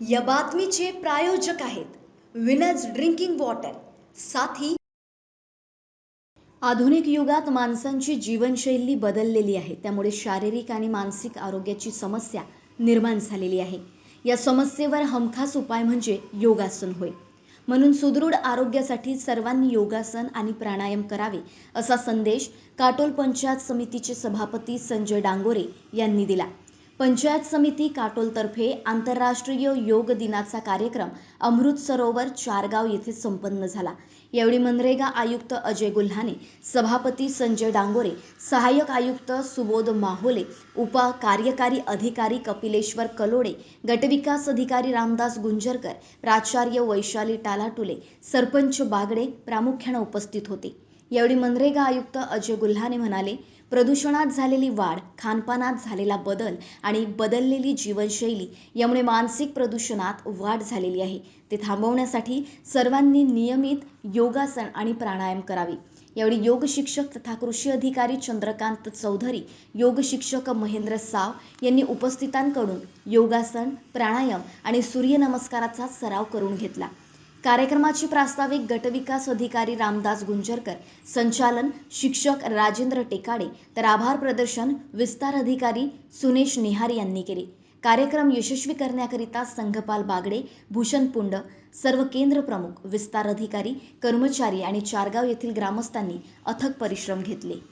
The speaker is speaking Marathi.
या बातमीचे प्रायोजक आहेत विनज ड्रिंकिंग वॉटर. साथी आधुनिक युगात माणसांची जीवनशैली बदललेली आहे. त्यामुळे शारीरिक आणि मानसिक आरोग्याची समस्या निर्माण झालेली आहे. या समस्येवर हमखास उपाय म्हणजे योगासन होय. म्हणून सुदृढ आरोग्यासाठी सर्वांनी योगासन आणि प्राणायाम करावे असा संदेश काटोल पंचायत समितीचे सभापती संजय डांगोरे यांनी दिला. पंचायत समिती काटोलतर्फे आंतरराष्ट्रीय योग दिनाचा कार्यक्रम अमृत सरोवर चारगाव येथे संपन्न झाला. यावेळी मनरेगा आयुक्त अजय गुल्हाने सभापती संजय डांगोरे सहाय्यक आयुक्त सुबोध माहोले उपा कार्यकारी अधिकारी कपिलेश्वर कलोडे गटविकास अधिकारी रामदास गुंजरकर प्राचार्य वैशाली टालाटुले सरपंच बागडे प्रामुख्याने उपस्थित होते. यावेळी मनरेगा आयुक्त अजय गुल्हाने म्हणाले प्रदूषणात झालेली वाढ खानपानात झालेला बदल आणि बदललेली जीवनशैली यामुळे मानसिक प्रदूषणात वाढ झालेली आहे. ते थांबवण्यासाठी सर्वांनी नियमित योगासन आणि प्राणायाम करावे. यावेळी योग शिक्षक तथा कृषी अधिकारी चंद्रकांत चौधरी योग शिक्षक महेंद्र साव यांनी उपस्थितांकडून योगासन प्राणायाम आणि सूर्यनमस्काराचा सराव करून घेतला. कार्यक्रमाची प्रास्ताविक गटविकास अधिकारी रामदास गुंजरकर संचालन शिक्षक राजेंद्र टेकाडे तर आभार प्रदर्शन विस्तार अधिकारी सुनेश निहार यांनी केले. कार्यक्रम यशस्वी करण्याकरिता संघपाल बागडे भूषण पुंड सर्व केंद्र प्रमुख विस्तार अधिकारी कर्मचारी आणि चारगाव येथील ग्रामस्थांनी अथक परिश्रम घेतले.